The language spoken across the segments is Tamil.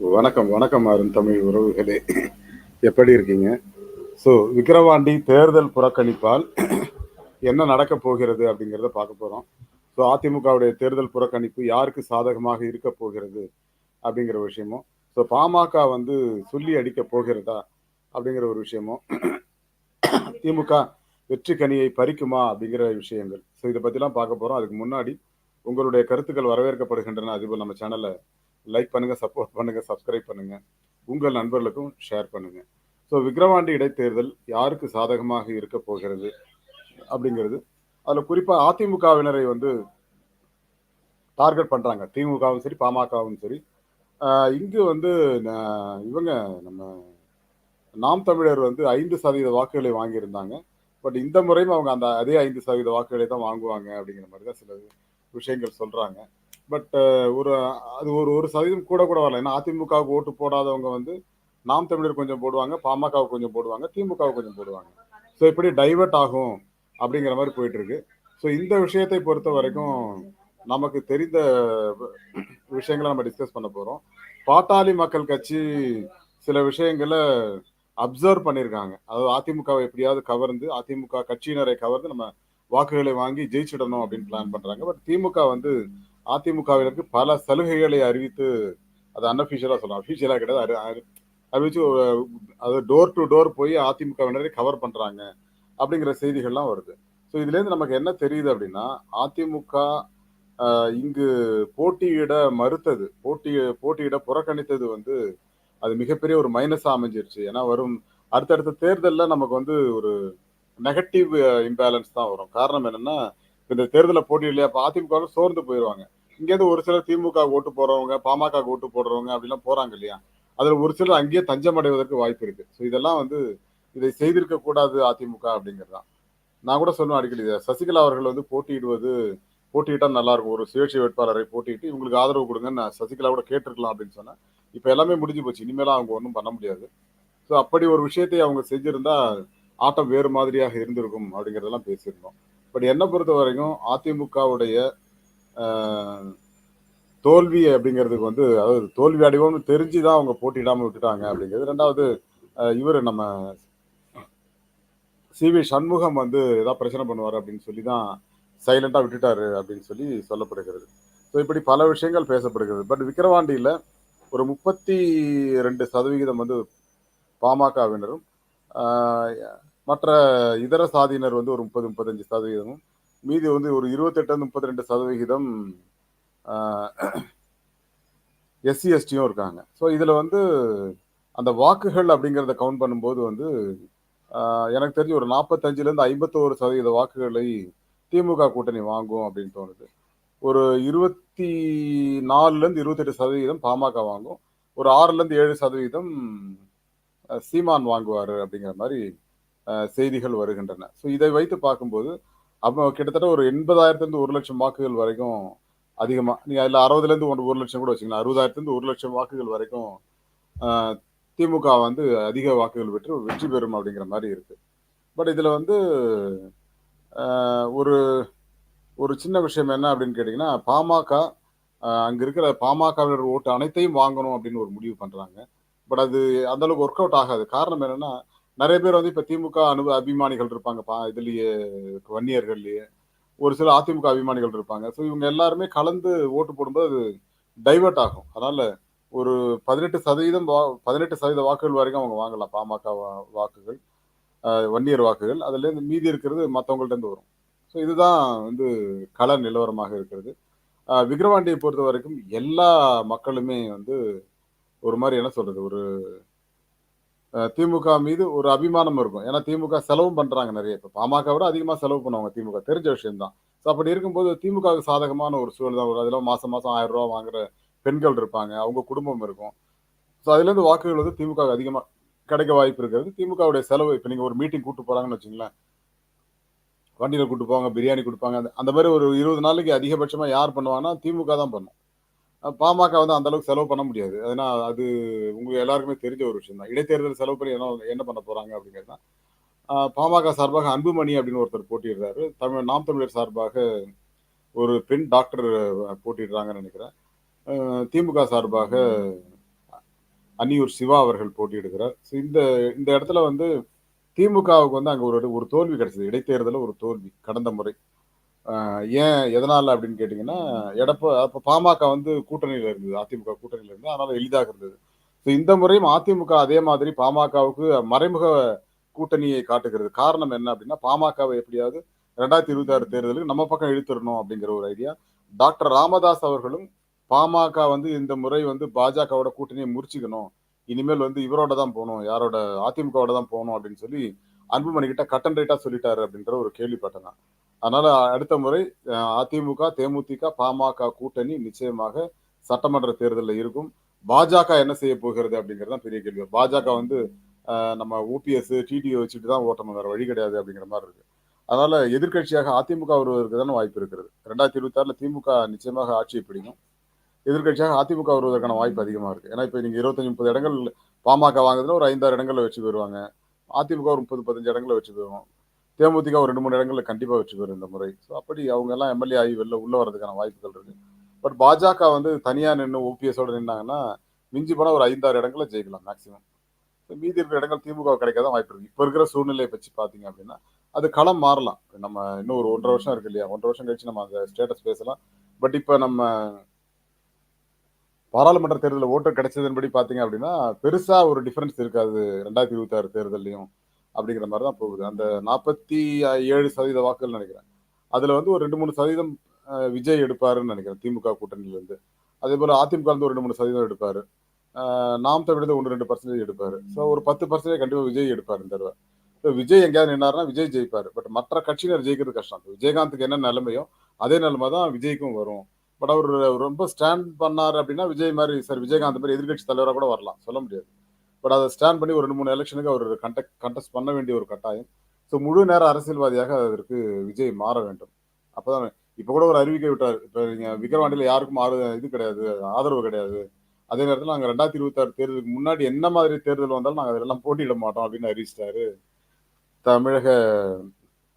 வணக்கம் வணக்கம் அருண் தமிழ் உறவுகளே. எப்படி இருக்கீங்க? ஸோ விக்கிரவாண்டி தேர்தல் புறக்கணிப்பால் என்ன நடக்க போகிறது அப்படிங்கிறத பார்க்க போகிறோம் ஸோ அதிமுகவுடைய தேர்தல் புறக்கணிப்பு யாருக்கு சாதகமாக இருக்க போகிறது அப்படிங்கிற விஷயமும் ஸோ பாமக வந்து சொல்லி அடிக்க போகிறதா அப்படிங்கிற ஒரு விஷயமும் திமுக வெற்றி கனியை பறிக்குமா அப்படிங்கிற விஷயங்கள். ஸோ இதை பற்றிலாம் பார்க்க போகிறோம் அதுக்கு முன்னாடி உங்களுடைய கருத்துக்கள் வரவேற்கப்படுகின்றன. அதுபோல் நம்ம சேனலை லைக் பண்ணுங்கள் சப்போர்ட் பண்ணுங்கள் சப்ஸ்கிரைப் பண்ணுங்கள் உங்கள் நண்பர்களுக்கும் ஷேர் பண்ணுங்கள் ஸோ விக்ரவாண்டி இடைத்தேர்தல் யாருக்கு சாதகமாக இருக்க போகிறது அப்படிங்கிறது. அதில் குறிப்பாக அதிமுகவினரை வந்து டார்கெட் பண்ணுறாங்க திமுகவும் சரி பாமகவும் சரி. இங்கு வந்து இவங்க நம்ம நாம் தமிழர் வந்து ஐந்து சதவீத வாக்குகளை வாங்கியிருந்தாங்க. பட் இந்த முறையும் அவங்க அந்த அதே ஐந்து சதவீத வாக்குகளை தான் வாங்குவாங்க அப்படிங்கிற மாதிரி தான் சில விஷயங்கள் சொல்கிறாங்க பட் uh, ஒரு அது ஒரு ஒரு சதவீதம் கூட கூட வரல. ஏன்னா அதிமுகவுக்கு ஓட்டு போடாதவங்க வந்து நாம் தமிழர் கொஞ்சம் போடுவாங்க பாமகவுக்கு கொஞ்சம் போடுவாங்க திமுகவுக்கு கொஞ்சம் போடுவாங்க. ஸோ இப்படி டைவர்ட் ஆகும் அப்படிங்கிற மாதிரி போயிட்டு இருக்கு ஸோ இந்த விஷயத்தை பொறுத்த வரைக்கும் நமக்கு தெரிந்த விஷயங்களை நம்ம டிஸ்கஸ் பண்ண போகிறோம் பாட்டாளி மக்கள் கட்சி சில விஷயங்களை அப்சர்வ் பண்ணியிருக்காங்க. அதாவது அதிமுகவை எப்படியாவது கவர்ந்து அதிமுக கட்சியினரை கவர்ந்து நம்ம வாக்குகளை வாங்கி ஜெயிச்சிடணும் அப்படின்னு பிளான் பண்ணுறாங்க பட் திமுக வந்து அதிமுகவினருக்கு பல சலுகைகளை அறிவித்து அது அன்அஃபிஷியலா சொல்லலாம். அஃபிஷியலா கிடையாது. அறிவிச்சு அது டோர் டு டோர் போய் அதிமுகவினரை கவர் பண்றாங்க அப்படிங்கிற செய்திகள்லாம் வருது. ஸோ இதுல இருந்து நமக்கு என்ன தெரியுது அப்படின்னா அதிமுக இங்கு போட்டியிட மறுத்தது. போட்டி போட்டியிட புறக்கணித்தது வந்து அது மிகப்பெரிய ஒரு மைனஸாக அமைஞ்சிருச்சு. ஏன்னா வரும் அடுத்தடுத்த தேர்தலில் நமக்கு வந்து ஒரு நெகட்டிவ் இம்பேலன்ஸ் தான் வரும். காரணம் என்னென்னா இந்த தேர்தலில் போட்டியிடலையா அப்போ அதிமுக சோர்ந்து போயிடுவாங்க இங்கேருந்து ஒரு சிலர் திமுக ஓட்டு போடுறவங்க பாமக ஓட்டு போடுறவங்க அப்படிலாம் போறாங்க இல்லையா? அதுல ஒரு சிலர் அங்கேயே தஞ்சம் அடைவதற்கு வாய்ப்பு இருக்கு. ஸோ இதெல்லாம் வந்து இதை செய்திருக்க கூடாது அதிமுக அப்படிங்கிறது தான் நான் கூட சொல்லுவேன் அடிக்கடி சசிகலா அவர்கள் வந்து போட்டியிடுவது போட்டியிட்டா நல்லா இருக்கும். ஒரு சுயேட்சை வேட்பாளரை போட்டிட்டு இவங்களுக்கு ஆதரவு கொடுங்கன்னு நான் சசிகலா கூட கேட்டிருக்கலாம் அப்படின்னு சொன்னேன். இப்போ எல்லாமே முடிஞ்சு போச்சு. இனிமேலாம் அவங்க ஒன்றும் பண்ண முடியாது. ஸோ அப்படி ஒரு விஷயத்தை அவங்க செஞ்சிருந்தா ஆட்டம் வேறு மாதிரியாக இருந்திருக்கும் அப்படிங்கிறதெல்லாம் பேசியிருந்தோம். பட் என்னை பொறுத்த வரைக்கும் அதிமுகவுடைய தோல்வி அப்படிங்கிறதுக்கு வந்து அதாவது தோல்வி அடைவோம்னு தெரிஞ்சு தான் அவங்க போட்டியிடாமல் விட்டுட்டாங்க அப்படிங்கிறது. ரெண்டாவது இவர் நம்ம சி வி சண்முகம் வந்து ஏதாவது பிரச்சனை பண்ணுவார் அப்படின்னு சொல்லி தான் சைலண்டாக விட்டுட்டாரு அப்படின்னு சொல்லி சொல்லப்படுகிறது. ஸோ இப்படி பல விஷயங்கள் பேசப்படுகிறது. பட் விக்கிரவாண்டியில் ஒரு முப்பத்தி ரெண்டு சதவிகிதம் வந்து பாமகவினரும் மற்ற இதர சாதியினர் வந்து ஒரு முப்பது முப்பத்தஞ்சு சதவீதமும் மீதி வந்து ஒரு இருபத்தெட்டு முப்பத்தி ரெண்டு சதவிகிதம் எஸ்சி எஸ்டியும் இருக்காங்க. ஸோ இதில் வந்து அந்த வாக்குகள் அப்படிங்கிறத கவுண்ட் பண்ணும்போது வந்து எனக்கு தெரிஞ்சு ஒரு நாற்பத்தஞ்சிலேருந்து ஐம்பத்தோரு சதவீத வாக்குகளை திமுக கூட்டணி வாங்கும் அப்படின்னு தோணுது. ஒரு இருபத்தி நாலுலேருந்து இருபத்தெட்டு சதவீதம் பாமக வாங்கும். ஒரு ஆறுலேருந்து ஏழு சதவீதம் சீமான் வாங்குவார் அப்படிங்கிற மாதிரி செய்திகள் வருகின்றன. ஸோ இதை வைத்து பார்க்கும்போது அப்போ கிட்டத்தட்ட ஒரு எண்பதாயிரத்துலேருந்து ஒரு லட்சம் வாக்குகள் வரைக்கும் அதிகமாக நீங்கள் அதில் அறுபதுலேருந்து ஒன்று ஒரு லட்சம் கூட வச்சுக்கலாம் அறுபதாயிரத்துலேருந்து ஒரு லட்சம் வாக்குகள் வரைக்கும் திமுக வந்து அதிக வாக்குகள் பெற்று வெற்றி பெறும் அப்படிங்கிற மாதிரி இருக்குது பட் இதில் வந்து ஒரு ஒரு சின்ன விஷயம் என்ன அப்படின்னு கேட்டிங்கன்னா பாமக அங்கே இருக்கிற பாமகவினர் ஓட்டு அனைத்தையும் வாங்கணும் அப்படின்னு ஒரு முடிவு பண்ணுறாங்க பட் அது அந்தளவுக்கு ஒர்க் அவுட் ஆகாது. காரணம் என்னென்னா நிறைய பேர் வந்து இப்ப திமுக அனு அபிமானிகள் இருப்பாங்க. பா இதுலயே வன்னியர்கள்லயே. ஒரு சில அதிமுக அபிமானிகள் இருப்பாங்க. ஸோ இவங்க எல்லாருமே கலந்து ஓட்டு போடும்போது அது டைவர்ட் ஆகும். அதனால ஒரு பதினெட்டு சதவீதம் வா- பதினெட்டு சதவீத வாக்குகள் வரைக்கும் அவங்க வாங்கலாம். பாமக வாக்குகள் வன்னியர் வாக்குகள். அதுல இருந்து மீதி இருக்கிறது மற்றவங்கள்ட்டேருந்து வரும். ஸோ இதுதான் வந்து கள நிலவரமாக இருக்கிறது. விக்ரவாண்டியை பொறுத்த வரைக்கும் எல்லா மக்களுமே வந்து ஒரு மாதிரி என்ன சொல்றது? ஒரு திமுக மீது ஒரு அபிமானம் இருக்கும். ஏன்னா திமுக செலவும் பண்றாங்க நிறைய இப்போ. பாமக விட அதிகமா செலவு பண்ணுவாங்க திமுக. தெரிஞ்ச விஷயம்தான். ஸோ அப்படி இருக்கும்போது திமுகவுக்கு சாதகமான ஒரு சூழல் தான். ஒரு அதில் மாசம் மாசம் ஆயிரம் ரூபா வாங்குற பெண்கள் இருப்பாங்க. அவங்க குடும்பம் இருக்கும். ஸோ அதுலேருந்து வாக்குகள் வந்து திமுக அதிகமாக அதிகமா கிடைக்க வாய்ப்பு இருக்கிறது. திமுகவுடைய செலவு இப்போ நீங்க ஒரு மீட்டிங் கூட்டு போறாங்கன்னு வச்சுங்களேன். வண்டியில் கூட்டு போவாங்க பிரியாணி கொடுப்பாங்க. அந்த- அந்த மாதிரி ஒரு இருபது நாளைக்கு அதிகபட்சமா யார் பண்ணுவாங்கன்னா திமுக தான் பண்ணும். பாமக வந்து அந்த அளவுக்கு செலவு பண்ண முடியாது. ஏன்னா அது உங்களுக்கு எல்லாருக்குமே தெரிஞ்ச ஒரு விஷயம் தான் இடைத்தேர்தல் செலவு பண்ணி என்ன என்ன பண்ண போறாங்க அப்படிங்கிறது தான் பாமக சார்பாக அன்புமணி அப்படின்னு ஒருத்தர் போட்டிடுறாரு தமிழ் நாம் தமிழர் சார்பாக ஒரு பெண் டாக்டர் போட்டிடுறாங்கன்னு நினைக்கிறேன். திமுக சார்பாக அன்னியூர் சிவா அவர்கள் போட்டியிடுகிறார். ஸோ இந்த இந்த இடத்துல வந்து திமுகவுக்கு வந்து அங்கே ஒரு ஒரு தோல்வி கிடைச்சது. இடைத்தேர்தலில் ஒரு தோல்வி கடந்த முறை. ஏன் எதனால அப்படின்னு கேட்டிங்கன்னா எடப்ப அப்போ பாமக வந்து கூட்டணியில் இருந்தது அதிமுக கூட்டணியில் இருந்தது அதனால எளிதாக இருந்தது. ஸோ இந்த முறையும் அதிமுக அதே மாதிரி பாமகவுக்கு மறைமுக கூட்டணியை காட்டுகிறது. காரணம் என்ன அப்படின்னா பாமகவை எப்படியாவது ரெண்டாயிரத்தி இருபத்தி ஆறு தேர்தலுக்கு நம்ம பக்கம் இழுத்துடணும் அப்படிங்கிற ஒரு ஐடியா டாக்டர் ராமதாஸ் அவர்களும் பாமக வந்து இந்த முறை வந்து பாஜகவோட கூட்டணியை முறிச்சுக்கணும். இனிமேல் வந்து இவரோட தான் போகணும் யாரோட அதிமுகவோட தான் போகணும் அப்படின்னு சொல்லி அன்புமணி கிட்ட கட்டன் ரைட்டா சொல்லிட்டாரு அப்படின்ற ஒரு கேள்விப்பட்டேன் நான். அதனால அடுத்த முறை அதிமுக தேமுதிக பாமக கூட்டணி நிச்சயமாக சட்டமன்ற தேர்தலில் இருக்கும். பாஜக என்ன செய்ய போகிறது அப்படிங்கிறது தான் பெரிய கேள்வி. பாஜக வந்து நம்ம ஓபிஎஸ் டிடிஓ வச்சுட்டு தான் ஓட்டணும் வேற வழி கிடையாது அப்படிங்கிற மாதிரி இருக்கு. அதனால எதிர்க்கட்சியாக அதிமுக வருவதற்கு தானே வாய்ப்பு இருக்கிறது ரெண்டாயிரத்தி இருபத்தி ஆறுல திமுக நிச்சயமாக ஆட்சியை பிடிக்கும். எதிர்க்கட்சியாக அதிமுக வருவதற்கான வாய்ப்பு அதிகமாக இருக்கு. ஏன்னா இப்போ நீங்க இருபத்தஞ்சு முப்பது இடங்கள் பாமக வாங்குதுன்னா ஒரு ஐந்தாறு இடங்கள்ல வச்சு போயிருவாங்க அதிமுக ஒரு முப்பது பதினஞ்சு இடங்களில் வச்சு போயிடும் தேமுதிக ஒரு ரெண்டு மூணு இடங்களில் கண்டிப்பாக வச்சு போயிடும் இந்த முறை. ஸோ அப்படி அவங்க எல்லாம் எம்எல்ஏ ஆகி வெளில உள்ளே வரதுக்கான வாய்ப்புகள் இருக்கு. பட் பாஜக வந்து தனியாக நின்று ஓபிஎஸோடு நின்னாங்கன்னா மிஞ்சி போனால் ஒரு ஐந்தாறு இடங்களில் ஜெயிக்கலாம் மேக்ஸிமம் மீதி இருக்கிற இடங்கள் திமுக கிடைக்காத வாய்ப்பு இருக்கு. இப்போ இருக்கிற சூழ்நிலையை வச்சு பார்த்தீங்க அப்படின்னா அது களம் மாறலாம். நம்ம இன்னும் ஒரு ஒன்றரை வருஷம் இருக்கு இல்லையா? ஒன்றரை வருஷம் கழிச்சு நம்ம அந்த ஸ்டேட்டஸ் பேசலாம். பட் இப்போ நம்ம பாராளுமன்ற தேர்தலில் ஓட்டு கிடைச்சதன்படி பார்த்தீங்க அப்படின்னா பெருசாக ஒரு டிஃபரன்ஸ் இருக்காது. ரெண்டாயிரத்தி இருபத்தி ஆறு தேர்தலையும் அப்படிங்கிற மாதிரி தான் போகுது. அந்த நாற்பத்தி ஏழு சதவீத வாக்குகள் நினைக்கிறேன். அதில் வந்து ஒரு ரெண்டு மூணு சதவீதம் விஜய் எடுப்பாருன்னு நினைக்கிறேன் திமுக கூட்டணியிலேருந்து. அதே போல் அதிமுக வந்து ஒரு ரெண்டு மூணு சதவீதம் எடுப்பார். நாம் தமிழ் ஒன்று ரெண்டு பர்சன்டேஜ் எடுப்பார். ஸோ ஒரு பத்து பர்சன்டேஜ் கண்டிப்பாக விஜய் எடுப்பாரு இந்த தடவை. இப்போ விஜய் எங்கேயாவது நின்னாருன்னா விஜய் ஜெயிப்பார். பட் மற்ற கட்சியினர் ஜெயிக்கிறது கஷ்டம். விஜயகாந்துக்கு என்ன நிலைமையோ அதே நிலைமை தான் விஜய்க்கும் வரும். பட் அவர் ரொம்ப ஸ்டாண்ட் பண்ணார் அப்படின்னா விஜய் மாதிரி சார் விஜயகாந்த் மாதிரி எதிர்க்கட்சி தலைவராக கூட வரலாம். சொல்ல முடியாது. பட் அதை ஸ்டாண்ட் பண்ணி ஒரு ரெண்டு மூணு எலெக்ஷனுக்கு அவர் கண்டக்ட் கண்டெஸ்ட் பண்ண வேண்டிய ஒரு கட்டாயம். ஸோ முழு நேர அரசியல்வாதியாக அதற்கு விஜய் மாற வேண்டும். அப்போதான் இப்போ கூட ஒரு அறிவிக்கை விட்டார். இப்போ நீங்கள் விக்ரவாண்டியில் யாருக்கும் ஆறு இது கிடையாது ஆதரவு கிடையாது. அதே நேரத்தில் நாங்கள் ரெண்டாயிரத்தி இருபத்தாறு தேர்தலுக்கு முன்னாடி என்ன மாதிரி தேர்தல் வந்தாலும் நாங்கள் அதெல்லாம் போட்டியிட மாட்டோம் அப்படின்னு அறிவிச்சிட்டாரு தமிழக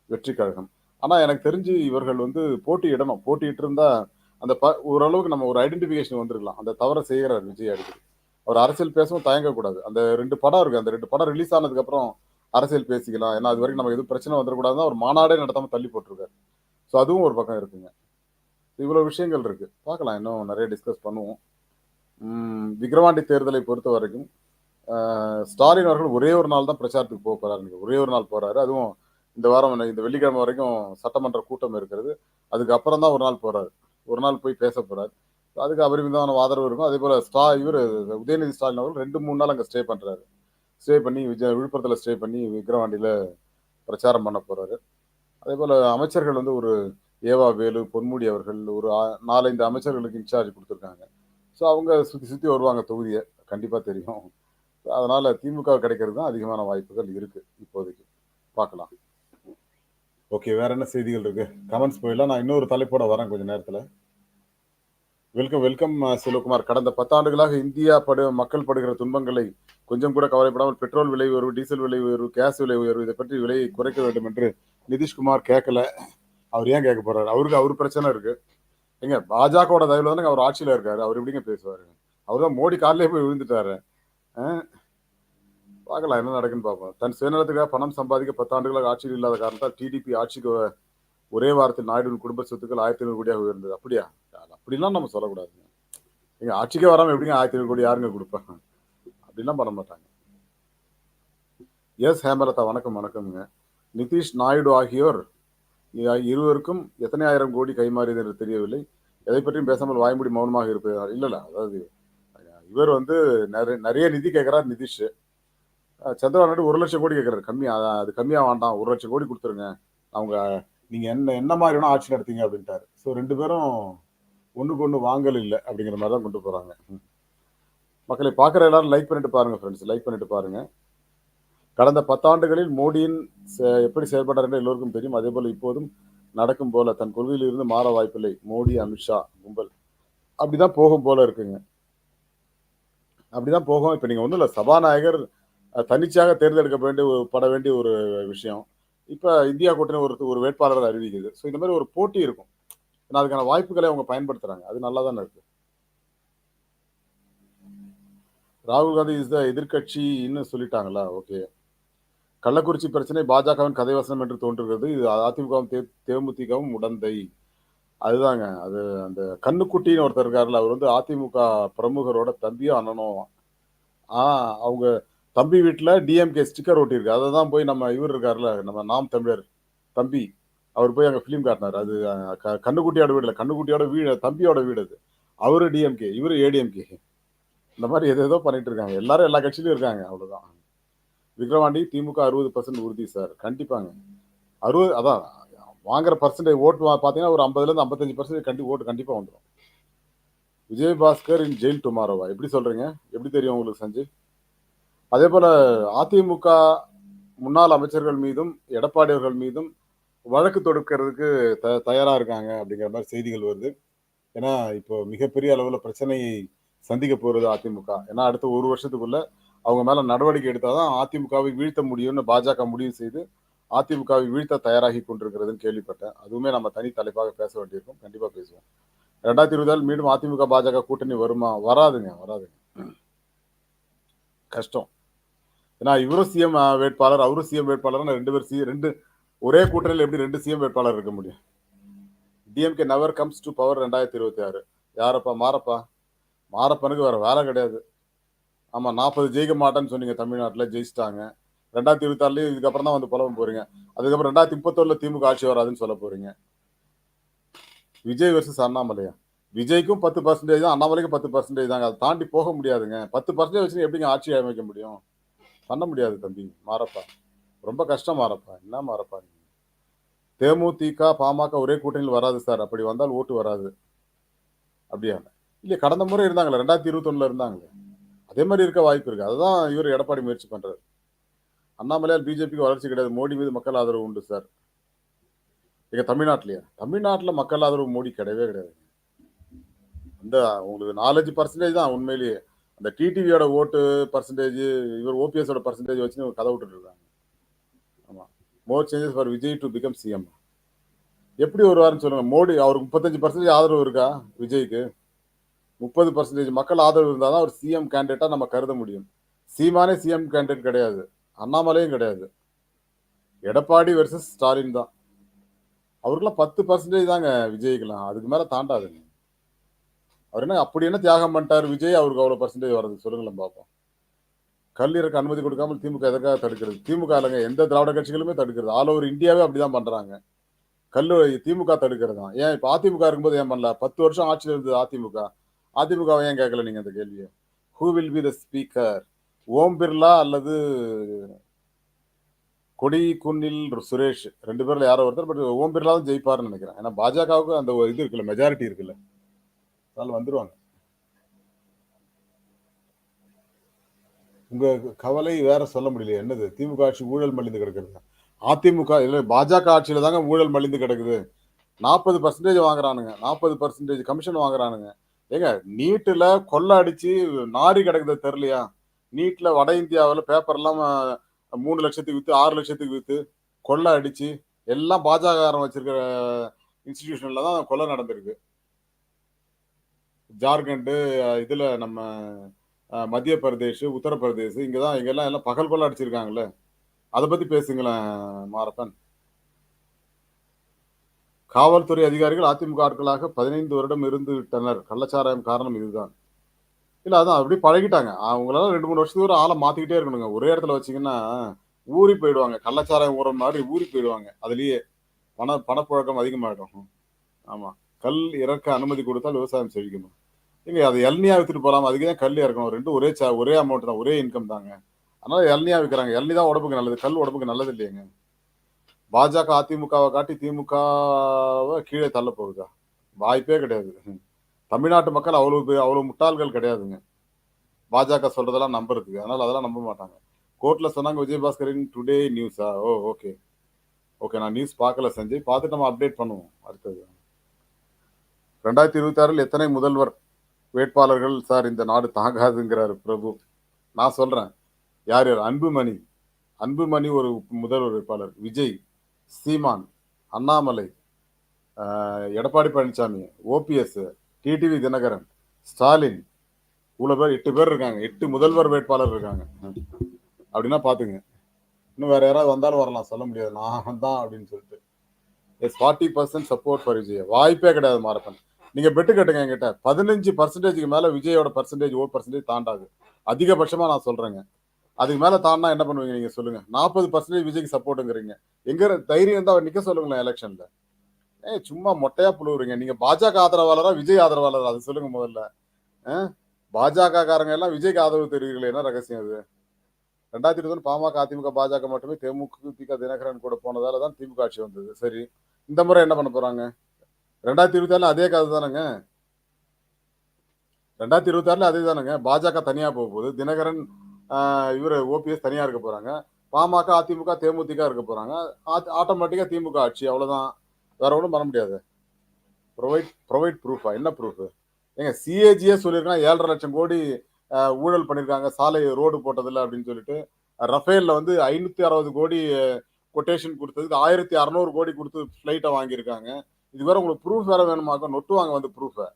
வெற்றி கழகம் ஆனால் எனக்கு தெரிஞ்சு இவர்கள் வந்து போட்டியிடணும். போட்டியிட்டு இருந்தால் அந்த ப ஓரளவுக்கு நம்ம ஒரு ஐடென்டிஃபிகேஷன் வந்துருக்கலாம். அந்த தவறை செய்கிறார் விஜய் அடிக்கடி. அவர் அரசியல் பேசவும் தயங்கக்கூடாது. அந்த ரெண்டு படம் இருக்கு. அந்த ரெண்டு படம் ரிலீஸ் ஆனதுக்கு அப்புறம் அரசியல் பேசிக்கலாம். ஏன்னா அது வரைக்கும் நமக்கு எதுவும் பிரச்சனை வந்துடக்கூடாதுன்னு ஒரு மாநாடே நடத்தாம தள்ளி போட்டிருக்காரு. ஸோ அதுவும் ஒரு பக்கம் இருக்குங்க. இவ்வளோ விஷயங்கள் இருக்கு. பார்க்கலாம். இன்னும் நிறைய டிஸ்கஸ் பண்ணுவோம். விக்ரவாண்டி தேர்தலை பொறுத்த வரைக்கும் ஸ்டாலின் அவர்கள் ஒரே ஒரு நாள் தான் பிரச்சாரத்துக்கு போக போறாரு ஒரே ஒரு நாள் போறாரு. அதுவும் இந்த வாரம் இந்த வெள்ளிக்கிழமை வரைக்கும் சட்டமன்ற கூட்டம் இருக்கிறது. அதுக்கப்புறம் தான் ஒரு நாள் போறாரு. ஒரு நாள் போய் பேச போகிறார் அதுக்கு அபரிமிதமான ஆதரவு இருக்கும். அதே போல் ஸ்டா இவர் உதயநிதி ஸ்டாலின் அவர்கள் ரெண்டு மூணு நாள் அங்கே ஸ்டே பண்ணுறாரு ஸ்டே பண்ணி விஜய் விழுப்புரத்தில் ஸ்டே பண்ணி விக்ரவாண்டியில் பிரச்சாரம் பண்ண போகிறாரு அதே போல் அமைச்சர்கள் வந்து ஒரு ஏவா வேலு பொன்முடி அவர்கள் ஒரு நாலஞ்சு அமைச்சர்களுக்கு இன்சார்ஜ் கொடுத்துருக்காங்க. ஸோ அவங்க சுற்றி சுற்றி வருவாங்க தொகுதியை. கண்டிப்பாக தெரியும். அதனால் திமுக கிடைக்கிறது தான் அதிகமான வாய்ப்புகள் இருக்குது இப்போதைக்கு. பார்க்கலாம். ஓகே வேற என்ன செய்திகள் இருக்கு? கமெண்ட்ஸ் போயிடலாம். நான் இன்னொரு தலைப்போட வரேன் கொஞ்ச நேரத்தில். Welcome welcome Selvakumar. கடந்த பத்தாண்டுகளாக இந்தியா படு மக்கள் படுகிற துன்பங்களை கொஞ்சம் கூட கவலைப்படாமல் பெட்ரோல் விலை உயர்வு டீசல் விலை உயர்வு கேஸ் விலை உயர்வு இதை பற்றி விலையை குறைக்க வேண்டும் என்று நிதிஷ்குமார் கேட்கல. அவர் ஏன் கேட்க போறாரு? அவருக்கு அவர் பிரச்சனை இருக்கு. எங்க பாஜகவோட தயவுல தானே அவர் ஆட்சியில இருக்காரு. அவர் எப்படிங்க பேசுவாரு அவர் தான் மோடி காலிலே போய் விழுந்துட்டாரு. அஹ், பார்க்கலாம் என்ன நடக்குன்னு பார்ப்போம். தன் சுயநலத்துக்காக பணம் சம்பாதிக்க பத்தாண்டுகளாக ஆட்சியில் இல்லாத காரணத்தால் டிடிபி ஆட்சிக்கு ஒரே வாரத்தில் நாயுடுவின் குடும்ப சொத்துக்கள் ஆயிரத்தி ஐநூறு கோடியாக உயர்ந்தது. அப்படியா? அப்படிலாம் நம்ம சொல்லக்கூடாதுங்க எங்கள் ஆட்சிக்கே வராமல் எப்படிங்க ஆயிரத்தி ஐநூறு கோடி யாருங்க கொடுப்பாங்க அப்படிலாம் பண்ண மாட்டாங்க. எஸ். ஹேமலதா வணக்கம் வணக்கம்ங்க. நிதிஷ் நாயுடு ஆகியோர் இருவருக்கும் எத்தனை ஆயிரம் கோடி கைமாறியது என்று தெரியவில்லை. எதை பற்றியும் பேசாமல் வாய்மூடி மௌனமாக இருப்பதால் இல்லை இல்லை அதாவது இவர் வந்து நிறைய நிறைய நிதி கேட்குறார் நிதிஷ். சந்திரபாபு நாயுடு ஒரு லட்சம் கோடி கேட்கிறாரு கம்மியாக அது கம்மியாக வேண்டாம். ஒரு லட்சம் கோடி கொடுத்துருங்க. அவங்க நீங்கள் என்ன என்ன மாதிரி வேணால் ஆட்சி நடத்தீங்க அப்படின்ட்டாரு. ஸோ ரெண்டு பேரும் ஒன்றுக்கு ஒன்று வாங்கல் இல்லை அப்படிங்கிற மாதிரி தான் கொண்டு போகிறாங்க ம். மக்களை பார்க்குற எல்லாரும் லைக் பண்ணிட்டு பாருங்கள் ஃப்ரெண்ட்ஸ் லைக் பண்ணிட்டு பாருங்கள் கடந்த பத்தாண்டுகளில் மோடியின் செ- எப்படி செயல்பட்டார் என்று எல்லோருக்கும் தெரியும். அதே போல் இப்போதும் நடக்கும் போல தன் கொள்கையில் இருந்து மாற வாய்ப்பில்லை. மோடி அமித்ஷா கும்பல். அப்படிதான் போகும் போல இருக்குங்க. அப்படிதான் போகும். இப்போ நீங்கள் ஒன்றும் இல்லை. சபாநாயகர் தனிச்சாக தன்னிச்சையாக தேர்ந்தெடுக்க வேண்டிய ஒரு- பட வேண்டிய ஒரு விஷயம். இப்போ இந்தியா கூட்டணி ஒரு ஒரு வேட்பாளர் அறிவிக்குது. ஸோ இந்த மாதிரி ஒரு போட்டி இருக்கும். ஏன்னா அதுக்கான வாய்ப்புகளை அவங்க பயன்படுத்துறாங்க. அது நல்லா தானே இருக்கு. ராகுல் காந்தி இஸ் த எதிர்க்கட்சின்னு சொல்லிட்டாங்களா? ஓகே கள்ளக்குறிச்சி பிரச்சனை பாஜகவின் கதைவசனம் என்று தோன்றுகிறது. இது அதிமுகவும் தே தேமுதிகவும் உடந்தை. அதுதாங்க. அது அந்த கண்ணுக்குட்டின்னு ஒருத்தர் இருக்காருல்ல அவர் வந்து அதிமுக பிரமுகரோட தம்பியும் அண்ணனும் ஆ அவங்க தம்பி வீட்டில் டிஎம்கே ஸ்டிக்கர் ஒட்டியிருக்கு. அதை தான் போய் நம்ம இவர் இருக்கார்ல நம்ம நாம் தமிழர் தம்பி அவர் போய் அங்கே ஃபிலிம் காட்டினார். அது க- கண்ணுக்குட்டியோட வீடு இல்லை கண்ணுக்குட்டியோட வீடு தம்பியோட வீடு அது. அவரு டிஎம்கே இவரு ஏடிஎம்கே இந்த மாதிரி எது ஏதோ பண்ணிட்டு இருக்காங்க. எல்லாரும் எல்லா கட்சியிலும் இருக்காங்க அவ்வளோதான் விக்ரவாண்டி திமுக அறுபது பர்சன்ட் உறுதி சார் கண்டிப்பாங்க. அறுபது அதான் வாங்குற பர்சன்டேஜ் ஓட்டு பார்த்தீங்கன்னா ஒரு ஐம்பதுலேருந்து ஐம்பத்தஞ்சு பர்சன்டேஜ் கண்டி ஓட்டு கண்டிப்பாக வந்துடும் விஜய் பாஸ்கர் இன் ஜெயில் டுமாரோவா எப்படி சொல்கிறீங்க எப்படி தெரியும் உங்களுக்கு சஞ்சய் அதே போல அதிமுக முன்னாள் அமைச்சர்கள் மீதும் எடப்பாடி அவர்கள் மீதும் வழக்கு தொடுக்கிறதுக்கு த தயாராக இருக்காங்க அப்படிங்கிற மாதிரி செய்திகள் வருது. ஏன்னா இப்போ மிகப்பெரிய அளவில் பிரச்சனையை சந்திக்க போகிறது அதிமுக. ஏன்னா அடுத்த ஒரு வருஷத்துக்குள்ள அவங்க மேலே நடவடிக்கை எடுத்தால் தான் அதிமுகவை வீழ்த்த முடியும்னு பாஜக முடிவு செய்து அதிமுகவை வீழ்த்த தயாராகி கொண்டிருக்கிறதுன்னு கேள்விப்பட்டேன். அதுவுமே நம்ம தனி தலைப்பாக பேச வேண்டியிருக்கும். கண்டிப்பாக பேசுவோம். ரெண்டாயிரத்தி இருபதால் மீண்டும் அதிமுக பாஜக கூட்டணி வருமா? வராதுங்க வராதுங்க. கஷ்டம். ஏன்னா இவரும் சிஎம் வேட்பாளர் அவரும் சிஎம் வேட்பாளர் ரெண்டு பேர் சி ரெண்டு ஒரே கூட்டணியில் எப்படி ரெண்டு சிஎம் வேட்பாளர் இருக்க முடியும்? DMK never comes to power ரெண்டாயிரத்தி இருபத்தி ஆறு. யாரப்பா? மாறப்பா மாறப்பனுக்கு வேற வேலை கிடையாது. ஆமாம் நாற்பது ஜெயிக்க மாட்டேன்னு சொன்னீங்க தமிழ்நாட்டில் ஜெயிச்சிட்டாங்க. ரெண்டாயிரத்தி இருபத்தாறுலேயும் இதுக்கப்புறம் தான் வந்து புலம்ப போறீங்க. அதுக்கப்புறம் ரெண்டாயிரத்தி முப்பத்தொன்னுல திமுக ஆட்சி வராதுன்னு சொல்ல போறீங்க. விஜய் வர்சஸ் அண்ணாமலையா? விஜய்க்கும் பத்து பர்சன்டேஜ் தான் அண்ணாமலைக்கும் பத்து பர்சன்டேஜ் தாங்க. அதை தாண்டி போக முடியாதுங்க. பத்து பர்சன்டேஜ் வச்சு எப்படிங்க ஆட்சி அமைக்க முடியும்? பண்ண முடியாது தம்பி. மாறப்பா. ரொம்ப கஷ்டம் மாறப்பா. என்ன மாறப்பா தேமுதிக பாமக ஒரே கூட்டணியில் வராது சார். அப்படி வந்தால் ஓட்டு வராது. அப்படியா? இல்லையா கடந்த முறை இருந்தாங்களே ரெண்டாயிரத்தி இருபத்தொன்னுல இருந்தாங்களே. அதே மாதிரி இருக்க வாய்ப்பு இருக்குது அதுதான் இவர் எடப்பாடி முயற்சி பண்ணுறாரு அண்ணாமலையால் பிஜேபிக்கு வளர்ச்சி கிடையாது. மோடி மீது மக்கள் ஆதரவு உண்டு சார். எங்கள் தமிழ்நாட்டிலையா? தமிழ்நாட்டில் மக்கள் ஆதரவு மோடி கிடையவே கிடையாது. அந்த உங்களுக்கு நாலஞ்சு பர்சன்டேஜ் தான் உண்மையிலேயே. இந்த டிடிவியோட ஓட்டு பர்சன்டேஜ் இவர் ஓபிஎஸோட பர்சன்டேஜ் வச்சு கதை விட்டுட்டு இருக்காங்க ஆமாம் more changes for Vijay to become CM எப்படி வருவாருன்னு சொல்லுங்க. மோடி அவருக்கு முப்பத்தஞ்சு பர்சன்டேஜ் ஆதரவு இருக்கா விஜய்க்கு? முப்பது பர்சன்டேஜ் மக்கள் ஆதரவு இருந்தால் தான் ஒரு சிஎம் கேண்டிடேட்டாக நம்ம கருத முடியும். சீமானே சிஎம் கேண்டிடேட் கிடையாது. அண்ணாமலையும் கிடையாது. எடப்பாடி வெர்சஸ் ஸ்டாலின் தான். அவருக்குலாம் பத்து பர்சன்டேஜ் தாங்க விஜய்க்கெல்லாம். அதுக்கு மேலே தாண்டாதுங்க. அவர் என்ன அப்படி என்ன தியாகம் பண்ணிட்டார் விஜய் அவருக்கு அவ்வளோ பர்சன்டேஜ் வருது சொல்லுங்களேன் பார்ப்போம் கல்லீரக்கு அனுமதி கொடுக்காமல் திமுக எதற்காக தடுக்கிறது? திமுக இல்லைங்க எந்த திராவிட கட்சிகளுமே தடுக்கிறது. ஆல் ஓவர் இந்தியாவே அப்படிதான் பண்றாங்க. கல்லு திமுக தடுக்கிறது தான். ஏன் இப்போ அதிமுக இருக்கும்போது ஏன் பண்ணல? பத்து வருஷம் ஆட்சியில் இருந்தது அதிமுக. அதிமுக ஏன் கேட்கல நீங்க அந்த கேள்வியை? Who will be the speaker Om Birla அல்லது கொடி குன்னில் சுரேஷ்? ரெண்டு பேர்ல யாரோ ஒருத்தர் பட் ஓம் பிர்லா தான் ஜெயிப்பார்னு நினைக்கிறேன். ஏன்னா பாஜகவுக்கு அந்த ஒரு இது இருக்குல்ல மெஜாரிட்டி இருக்குல்ல. அதனால வந்துடுவாங்க உங்க கவலை வேற சொல்ல முடியல என்னது? திமுக ஆட்சி ஊழல் மலிந்து கிடக்குது அதிமுக இல்ல பாஜக ஆட்சியில தாங்க ஊழல் மலிந்து கிடக்குது. நாற்பது பர்சன்டேஜ் வாங்குறானுங்க. நாற்பது பர்சன்டேஜ் கமிஷன் வாங்குறானுங்க. ஏங்க நீட்டுல கொள்ளை அடிச்சு நாரி கிடக்குது தெரியலையா? நீட்ல வட இந்தியாவில் பேப்பர் எல்லாம் மூணு லட்சத்துக்கு வித்து ஆறு லட்சத்துக்கு வித்து கொள்ளை அடிச்சு எல்லாம் பாஜக வச்சிருக்கிற இன்ஸ்டிடியூஷன்ல தான் கொலை நடந்திருக்கு. ஜார்க்கண்டு இதில் இதுல நம்ம மத்திய பிரதேஷ் உத்தரப்பிரதேஷ் இங்கதான் இங்கெல்லாம் எல்லாம் பகல் கொள்ள அடிச்சிருக்காங்களே அதை பத்தி பேசுங்களேன் மாரப்பன். காவல்துறை அதிகாரிகள் அதிமுக ஆட்களாக பதினைந்து வருடம் இருந்து விட்டனர். கள்ளச்சாராயம் காரணம் இதுதான். இல்லை அதான் அப்படி பழகிட்டாங்க. அவங்களால ரெண்டு மூணு வருஷத்துக்கு ஒரு ஆளை மாத்திக்கிட்டே இருக்கணுங்க. ஒரே இடத்துல வச்சீங்கன்னா ஊறி போயிடுவாங்க. கள்ளச்சாராயம் ஊற மாதிரி ஊறி போயிடுவாங்க. அதுலேயே பண பணப்புழக்கம் அதிகமாகிடும் ஆமாம் கல் இறக்க அனுமதி கொடுத்தால் விவசாயம் செழிக்கணும் இங்க அது எல்னியா வித்துட்டு போலாம்? அதுக்கு தான் கல் இறக்கணும். ரெண்டும் ஒரே சா ஒரே அமௌண்ட் தான் ஒரே இன்கம் தாங்க. அதனால எல்னியா விற்கிறாங்க எல்னி தான் உடம்புக்கு நல்லது. கல் உடம்புக்கு நல்லது இல்லையங்க. பாஜக அதிமுகவை காட்டி திமுகவை கீழே தள்ள போகுதா? வாய்ப்பே கிடையாது. தமிழ்நாட்டு மக்கள் அவ்வளவு பேர் அவ்வளவு முட்டாள்கள் கிடையாதுங்க. பாஜக சொல்றதெல்லாம் நம்புறதுக்கு. அதனால அதெல்லாம் நம்ப மாட்டாங்க. கோர்ட்ல சொன்னாங்க விஜயபாஸ்கரின் டுடே நியூஸா ஓ ஓகே. ஓகே நான் நியூஸ் பார்க்கல சஞ்சய். பார்த்துட்டு நம்ம அப்டேட் பண்ணுவோம். அடுத்தது. ரெண்டாயிரத்தி இருபத்தி ஆறில் எத்தனை முதல்வர்? வேட்பாளர்கள் சார் இந்த நாடு தாங்காதுங்கிறாரு பிரபு. நான் சொல்கிறேன் யார் யார்? அன்புமணி. அன்புமணி ஒரு முதல்வர் வேட்பாளர். Vijay Seeman Annamalai Edappadi Palaniswami OPS TTV Dhinakaran Stalin. இவ்வளோ பேர் எட்டு பேர் இருக்காங்க. எட்டு முதல்வர் வேட்பாளர் இருக்காங்க. அப்படின்னா பார்த்துங்க. இன்னும் வேற யாராவது வந்தாலும் வரலாம். சொல்ல முடியாது. நான் தான் அப்படின்னு சொல்லிட்டு. Yes forty percent support for Vijay. வாய்ப்பே கிடையாது மாரப்பன். நீங்க பெட்டு கட்டுங்க என்கிட்ட. பதினஞ்சு பர்சன்டேஜ்க்கு மேல விஜயோட பர்சன்டேஜ் ஓட் பர்சன்டேஜ் தாண்டாது. அதிகபட்சமா நான் சொல்றேங்க. அதுக்கு மேல தாண்டா என்ன பண்ணுவீங்க நீங்க சொல்லுங்க. நாற்பது பர்சன்டேஜ் விஜய்க்கு சப்போர்ட்டுங்கிறீங்க எங்க தைரியம் தான் அவர் நிக்க சொல்லுங்களேன் எலெக்ஷன்ல ஏ சும்மா மொட்டையா புழுவுறீங்க. நீங்க பாஜக ஆதரவாளரா விஜய் ஆதரவாளரா? அது சொல்லுங்க முதல்ல. பாஜக காரங்க எல்லாம் விஜய்க்கு ஆதரவு தெரிவிக்கல. என்ன ரகசியம் அது? ரெண்டாயிரத்தி இருபது பாமக அதிமுக பாஜக மட்டுமே தேமுதிக தினகரன் கூட போனதால தான் திமுக ஆட்சி வந்தது. சரி. இந்த முறை என்ன பண்ண போறாங்க? ரெண்டாயிரத்தி இருபத்தி ஆறுல அதே கதை தானேங்க? ரெண்டாயிரத்தி இருபத்தி ஆறுல அதே தானேங்க. பாஜக தனியா போக போகுது. தினகரன் இவர் ஓபிஎஸ் தனியா இருக்க போறாங்க. பாமக அதிமுக தேமுதிக இருக்க போறாங்க. ஆட்டோமேட்டிக்கா திமுக ஆட்சி. அவ்வளவுதான். வேற ஒன்றும் பண்ண முடியாது. ப்ரொவைட் ப்ரொவைட் ப்ரூஃபா என்ன ப்ரூஃப் ஏங்க சிஏஜியே சொல்லியிருக்காங்க ஏழரை லட்சம் கோடி ஊழல் பண்ணியிருக்காங்க. சாலை ரோடு போட்டதில்ல அப்படின்னு சொல்லிட்டு ரஃபேலில் வந்து ஐநூற்றி அறுபது கோடி கொட்டேஷன் கொடுத்ததுக்கு ஆயிரத்தி அறநூறு கோடி கொடுத்து ஃப்ளைட்டை வாங்கியிருக்காங்க. இது வேற உங்களுக்கு ப்ரூஃப் வேற வேணுமாக்க? நொட்டுவாங்க வந்து ப்ரூஃபை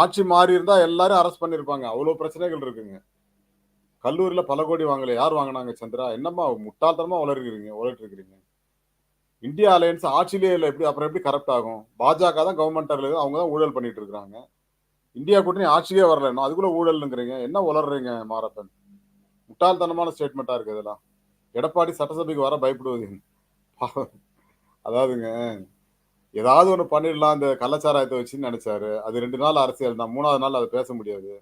ஆட்சி மாறி இருந்தா எல்லாரும் அரெஸ்ட் பண்ணிருப்பாங்க. அவ்வளவு பிரச்சனைகள் இருக்குங்க. கல்லூரியில பல கோடி வாங்கல. யார் வாங்கினாங்க சந்திரா? என்னம்மா முட்டாள்தனமா வளர்க்கிறீங்க வளர்ட்டு இருக்கிறீங்க இந்தியா அலையன்ஸ் ஆட்சியிலே இல்லை. எப்படி அப்புறம் எப்படி கரெக்ட் ஆகும்? பாஜக தான் கவர்மெண்ட் அவங்க தான் ஊழல் பண்ணிட்டு இருக்காங்க இந்தியா கூட்டணி ஆட்சியே வரல. அதுக்குள்ள ஊழல்ங்கிறீங்க. என்ன வளர்றீங்க மாரத்தன் முட்டாள்தனமான ஸ்டேட்மெண்ட்டாக இருக்கு இதெல்லாம். எடப்பாடி சட்டசபைக்கு வர பயப்படுவது அதாவதுங்க ஏதாவது ஒன்று பண்ணிடலாம் அந்த கள்ளச்சாராயத்தை வச்சுன்னு நினைச்சாரு. அது ரெண்டு நாள் அரசியல் தான் மூணாவது நாள் அதை பேச முடியாது.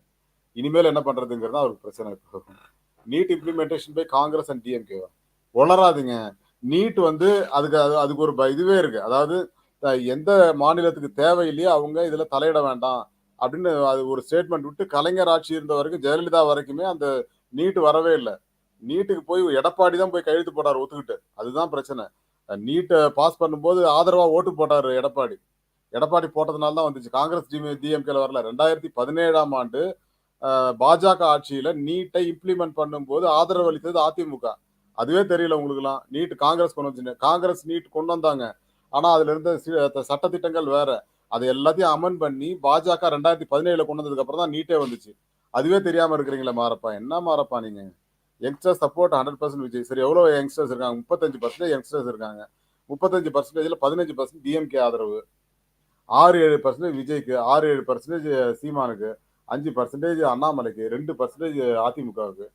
இனிமேல் என்ன பண்றதுங்கிறது அவருக்கு பிரச்சனை. NEET implementation by Congress and DMK உளராதுங்க NEET வந்து அதுக்கு அது அதுக்கு ஒரு இதுவே இருக்கு. அதாவது எந்த மாநிலத்துக்கு தேவையில்லையோ அவங்க இதுல தலையிட வேண்டாம் அப்படின்னு அது ஒரு ஸ்டேட்மெண்ட் விட்டு கலைஞர் ஆட்சி இருந்த வரைக்கும் ஜெயலலிதா வரைக்குமே அந்த நீட் வரவே இல்லை. நீட்டுக்கு போய் எடப்பாடி தான் போய் கையெழுத்து போட்டார் ஒத்துக்கிட்டு. அதுதான் பிரச்சனை. நீட்டை பாஸ் பண்ணும்போது ஆதரவாக ஓட்டு போட்டார் எடப்பாடி. எடப்பாடி போட்டதுனால தான் வந்துச்சு. காங்கிரஸ் டிஎம்கேல வரல. ரெண்டாயிரத்தி பதினேழாம் ஆண்டு பாஜக ஆட்சியில் நீட்டை இம்ப்ளிமெண்ட் பண்ணும்போது ஆதரவு அளித்தது அதிமுக. அதுவே தெரியல உங்களுக்குலாம் நீட் காங்கிரஸ் கொண்டு வந்துச்சு காங்கிரஸ் நீட் கொண்டு வந்தாங்க. ஆனால் அதில் இருந்த சட்டத்திட்டங்கள் வேற. அதை எல்லாத்தையும் அமன் பண்ணி பாஜக ரெண்டாயிரத்தி பதினேழுல கொண்டு வந்ததுக்கு அப்புறம் தான் நீட்டே வந்துச்சு. அதுவே தெரியாம இருக்கிறீங்களா மாறப்பா என்ன மாறப்பா நீங்க? Youngster support hundred percent Vijay. சரி எவ்வளோ யங்ஸ்டர்ஸ் இருக்காங்க? முப்பத்தஞ்சு பர்சன்டேஜ் யங்ஸ்டர்ஸ் இருக்காங்க. முப்பத்தஞ்சு பர்சன்டேஜில் பதினஞ்சு பர்சன்ட் டிஎம்கே ஆதரவு. ஆறு ஏழு பர்சன்டேஜ் விஜய்க்கு ஆறு ஏழு பர்சன்டேஜ் சீமானுக்கு அஞ்சு பர்சன்டேஜ் அண்ணாமலைக்கு ரெண்டு பர்சன்டேஜ் அதிமுகவுக்கு.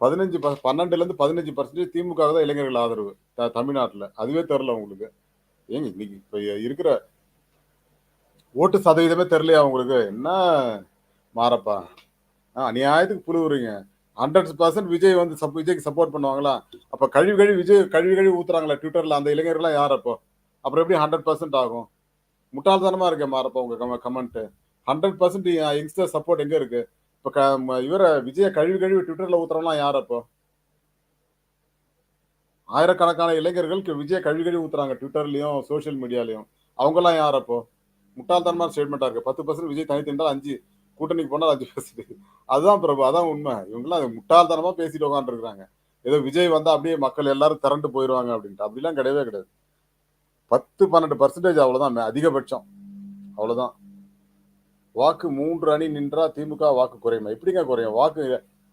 பதினஞ்சு பன்னெண்டுல பன்னெண்டுலேருந்து பதினஞ்சு பர்சன்டேஜ் திமுக தான் இளைஞர்கள் ஆதரவு த தமிழ்நாட்டில். அதுவே தெரில உங்களுக்கு. ஏங்க இன்னைக்கு இப்போ இருக்கிற ஓட்டு சதவீதமே தெரிலையா உங்களுக்கு? என்ன மாறப்பா அநியாயத்துக்கு புழுவுறீங்க ஹண்ட்ரட் பர்சன்ட் விஜய் வந்து சப் விஜய்க்கு சப்போர்ட் பண்ணுவாங்களா? அப்ப கழிவு கழிவு விஜய் கழிவு கழிவு ஊத்துறாங்களா ட்விட்டர்ல அந்த இளைஞர்கள்லாம் யார் அப்போ? அப்புறம் எப்படி ஹண்ட்ரட் பர்சன்ட் ஆகும்? முட்டாள்தனமா இருக்கேன் மாறப்பா உங்க comment hundred percent youngster support எங்க இருக்கு? இப்ப இவரை விஜய கழுவி கழுவி ட்விட்டர்ல ஊத்துறவங்களாம் யார் அப்போ? ஆயிரக்கணக்கான இளைஞர்கள் விஜய கழுவி கழுவி ஊத்துறாங்க ட்விட்டர்லயும் சோசியல் மீடியாலையும் அவங்கெல்லாம் யார் அப்போ? முட்டாள்தனமான ஸ்டேட்மெண்டா இருக்கு. பத்து பர்சன்ட் விஜய் தனித்து அஞ்சு. கூட்டணிக்கு போனால் அது பேசிட்டு அதுதான் பிரபு அதான் உண்மை. இவங்கெல்லாம் முட்டாள்தனமா பேசிட்டு உட்காந்துருக்குறாங்க ஏதோ விஜய் வந்தா அப்படியே மக்கள் எல்லாரும் திரண்டு போயிடுவாங்க அப்படின்ட்டு. அப்படிலாம் கிடையவே கிடையாது. பத்து பன்னெண்டு பர்சன்டேஜ் அவ்வளோதான் அதிகபட்சம். அவ்வளோதான் வாக்கு மூன்று அணி நின்றா திமுக வாக்கு குறையுமா? எப்படிங்க குறையும்? வாக்கு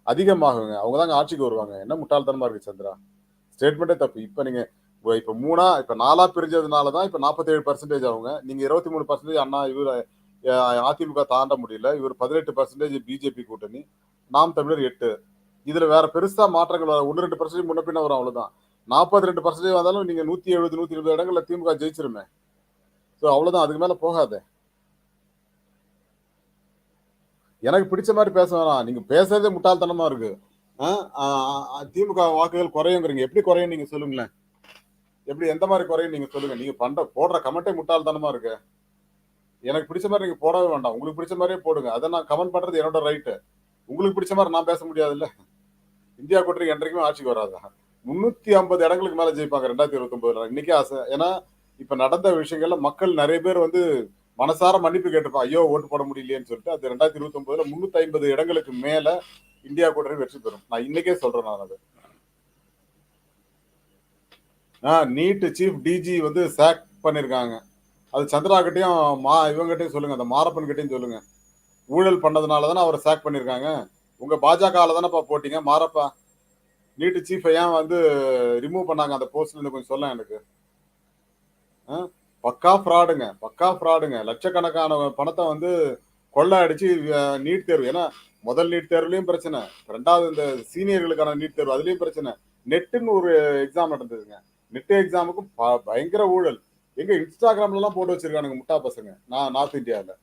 அதிகமாகுங்க. அவங்க தாங்க ஆட்சிக்கு வருவாங்க. என்ன முட்டாள்தனமா இருக்கு சந்திரா? ஸ்டேட்மெண்ட்டே தப்பு. இப்போ நீங்க இப்போ மூணா இப்போ நாலா பிரிஞ்சதுனால தான் இப்போ நாற்பத்தேழு பர்சன்டேஜ் அவங்க நீங்க இருபத்தி மூணு பர்சன்டேஜ் அண்ணா இவர் அதிமுக தாண்ட முடியல. இவர் பதினெட்டு பர்சன்டேஜ் பிஜேபி கூட்டணி நாம் தமிழர் எட்டு. இதுல வேற பெருசா மாற்றங்கள் வர ஒன்று ரெண்டு பர்சன்டேஜ் முன்ன பின்ன வரும் அவ்வளவுதான். நாற்பத்தி ரெண்டு பர்சன்டேஜ் வந்தாலும் நீங்க நூத்தி எழுபது நூத்தி இருபது இடங்கள்ல திமுக ஜெயிச்சிருமே. ஸோ அவ்வளவுதான். அதுக்கு மேல போகாத. எனக்கு பிடிச்ச மாதிரி பேச வேணாம். நீங்க பேசுறதே முட்டாள்தனமா இருக்கு. திமுக வாக்குகள் குறையுங்கிறீங்க. எப்படி குறையும் நீங்க சொல்லுங்களேன். எப்படி எந்த மாதிரி குறையும் நீங்க சொல்லுங்க. நீங்க பண்ற போடுற கமெண்டே முட்டாள்தனமா இருக்கு. எனக்கு பிடிச்ச மாதிரி நீங்க போடவே வேண்டாம். உங்களுக்கு பிடிச்ச மாதிரியே போடுங்க. அதை நான் கமெண்ட் பண்றது என்னோட ரைட்டு உங்களுக்கு பிடிச்ச மாதிரி நான் பேச முடியாதுல்ல. இந்தியா கூட்டணி என்றைக்குமே ஆட்சிக்கு வராதா? முன்னூத்தி ஐம்பது இடங்களுக்கு மேல ஜெயிப்பாங்க ரெண்டாயிரத்தி இருபத்தி ஒன்பதுல இன்னைக்கே ஆசை. ஏன்னா இப்ப நடந்த விஷயங்கள்ல மக்கள் நிறைய பேர் வந்து மனசார மன்னிப்பு கேட்டிருப்பான் ஐயோ ஓட்டு போட முடியலையேன்னு சொல்லிட்டு அது ரெண்டாயிரத்தி இருபத்தி ஒன்பதுல முன்னூத்தி ஐம்பது இடங்களுக்கு மேல இந்தியா கூட்டணி வெற்றி பெறும். நான் இன்னைக்கே சொல்றேன் நான் அது. ஆஹ் நீட் சீஃப் டிஜி வந்து சாக் பண்ணிருக்காங்க. அது சந்திரா கிட்டையும் மா இவங்ககிட்டையும் சொல்லுங்க அந்த மாரப்பன் கிட்டையும் சொல்லுங்க. ஊழல் பண்ணதுனால தானே அவரை சாக் பண்ணியிருக்காங்க. உங்க பாஜகவில் தானேப்பா போட்டீங்க மாரப்பா. நீட்டு சீஃபை ஏன் வந்து ரிமூவ் பண்ணாங்க அந்த போஸ்ட்ல இருந்து கொஞ்சம் சொல்ல எனக்கு. ஆ? பக்கா ஃப்ராடுங்க பக்கா ஃப்ராடுங்க லட்சக்கணக்கான பணத்தை வந்து கொள்ளை அடிச்சு நீட் தேர்வு. ஏன்னா முதல் நீட் தேர்வுலையும் பிரச்சனை. ரெண்டாவது இந்த சீனியர்களுக்கான நீட் தேர்வு அதுலேயும் பிரச்சனை. நெட்டுன்னு ஒரு எக்ஸாம் நடந்ததுங்க. நெட்டு எக்ஸாமுக்கும் ப- பயங்கர ஊழல். எங்க இன்ஸ்டாகிராம்ல எல்லாம் போட்டு வச்சிருக்கானுங்க முட்டா பசங்க. நான் நார்த் இந்தியாவில்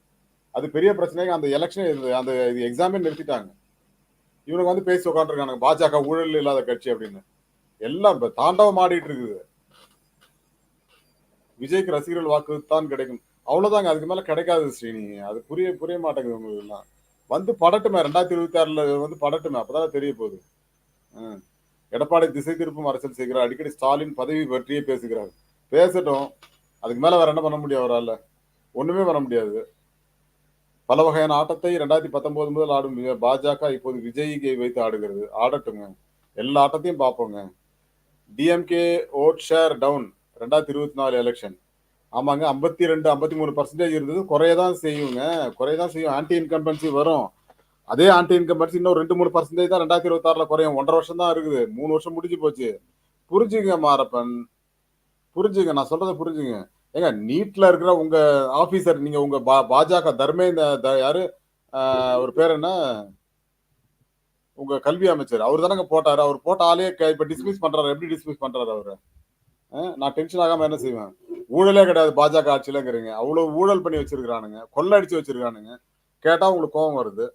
அது பெரிய பிரச்சனைங்க அந்த எலெக்ஷன் அந்த இது எக்ஸாமே நிறுத்திட்டாங்க. இவனுக்கு வந்து பேசி உட்காந்துருக்கானுங்க பாஜக ஊழல் இல்லாத கட்சி அப்படின்னு. எல்லாம் இப்ப தாண்டவம் ஆடிட்டு இருக்குது விஜய்க்கு ரசிகர்கள் வாக்கு தான் கிடைக்கும். அவ்வளவுதாங்க. அதுக்கு மேல கிடைக்காது ஸ்ரீனி. அது புரிய புரிய மாட்டேங்குது உங்களுக்கு எல்லாம் வந்து படட்டுமே. ரெண்டாயிரத்தி இருபத்தி ஆறுல வந்து படட்டுமே. அப்பதான் தெரிய போகுது. எடப்பாடி திசை திருப்பும் அரசியல் செய்கிறார். அடிக்கடி ஸ்டாலின் பதவி பற்றியே பேசுகிறார். பேசட்டும். அதுக்கு மேல வேற என்ன பண்ண முடியும் அவரால்? ஒண்ணுமே பண்ண முடியாது. பல வகையான ஆட்டத்தை ரெண்டாயிரத்தி பத்தொன்பது முதல் ஆடும் பாஜக இப்போது விஜய்க்கு வைத்து ஆடுகிறது. ஆடட்டுங்க. எல்லா ஆட்டத்தையும் பார்ப்போங்க. டிஎம்கே ஓட் ஷேர் டவுன் ரெண்டாயிரத்தி இருபத்தி நாலு எலெக்ஷன் ஆமாங்க ஐம்பத்தி ரெண்டு ஐம்பத்தி மூணு பர்சன்டேஜ் இருந்தது. குறைய தான் செய்யுங்க. குறைய தான் செய்யும். ஆன்டி இன்கம்பன்சி வரும். அதே ஆன்டி இன்கம்பன்சி இன்னும் ரெண்டு மூணு பர்சன்டேஜ் தான் ரெண்டாயிரத்தி இருபத்தாறில் குறையும். ஒன்றரை வருஷம் தான் இருக்குது. மூணு வருஷம் முடிஞ்சு போச்சு. புரிஞ்சுங்க மாரப்பன். புரிஞ்சுங்க நான் சொல்றதை புரிஞ்சுங்க. ஏங்க நீட்ல இருக்கிற உங்க ஆபீசர் நீங்க உங்க பா- பாஜக தர்மேந்திர த- யாரு? ஒரு அவர் பேர் என்ன? உங்க கல்வி அமைச்சர். அவர் தானங்க போட்டாரு. அவர் போட்ட ஆளே இப்ப டிஸ்மிஸ் பண்றாரு. எப்படி டிஸ்மிஸ் பண்றாரு அவரு? நான் டென்ஷன் ஆகாம என்ன செய்வேன்? ஊழலே கிடையாது பாஜக ஆட்சியிலங்கிறீங்க. அவ்வளவு ஊழல் பண்ணி வச்சிருக்கானுங்க கொள்ளடிச்சு வச்சிருக்கானுங்க கேட்டா உங்களுக்கு கோபம் வருது.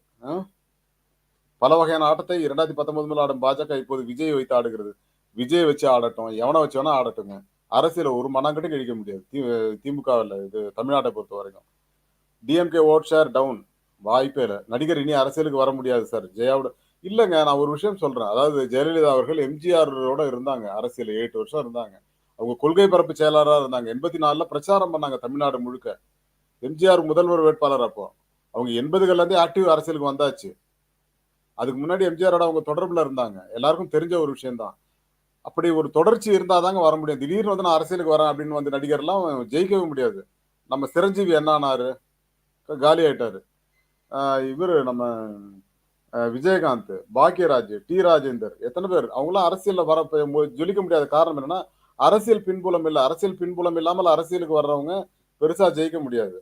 பல வகையான ஆட்டத்தை இரண்டாயிரத்தி பத்தொன்பது முதல் ஆடும் பாஜக இப்போது விஜய் வைத்து ஆடுகிறது. விஜய் வச்சு ஆடட்டும். எவனை வச்சு வேணா ஆடட்டுங்க. அரசியல ஒரு மனங்கட்டும் கழிக்க முடியாது. தி- திமுகவில் இது தமிழ்நாட்டை பொறுத்த வரைக்கும். டிஎம்கே ஓட் ஷேர் டவுன் வாய்ப்பே இல்லை. நடிகர் இனி அரசியலுக்கு வர முடியாது சார் ஜெயாவோட இல்லைங்க நான் ஒரு விஷயம் சொல்றேன். அதாவது ஜெயலலிதா அவர்கள் எம்ஜிஆரோட இருந்தாங்க. அரசியல் எட்டு வருஷம் இருந்தாங்க. அவங்க கொள்கை பரப்பு செயலாளராக இருந்தாங்க. எண்பத்தி நாலில் பிரச்சாரம் பண்ணாங்க தமிழ்நாடு முழுக்க. எம்ஜிஆர் முதல்வர் வேட்பாளர் அப்போ. அவங்க எண்பதுகள்லேருந்தே ஆக்டிவ் அரசியலுக்கு வந்தாச்சு. அதுக்கு முன்னாடி எம்ஜிஆரோட அவங்க தொடர்பில் இருந்தாங்க. எல்லாருக்கும் தெரிஞ்ச ஒரு விஷயம்தான். அப்படி ஒரு தொடர்ச்சி இருந்தால் தாங்க வர முடியும். திடீர்னு வந்து நான் அரசியலுக்கு வரேன் அப்படின்னு வந்து நடிகர்லாம் ஜெயிக்கவே முடியாது. நம்ம சிரஞ்சீவி என்ன ஆனாரு காலி ஆயிட்டாரு. இவர் நம்ம விஜயகாந்த் பாக்யராஜ் டி ராஜேந்தர் எத்தனை பேர்? அவங்களாம் அரசியலில் வர ஜொலிக்க முடியாத காரணம் என்னன்னா அரசியல் பின்புலம் இல்லை அரசியல் பின்புலம் இல்லாமல் அரசியலுக்கு வர்றவங்க பெருசா ஜெயிக்க முடியாது.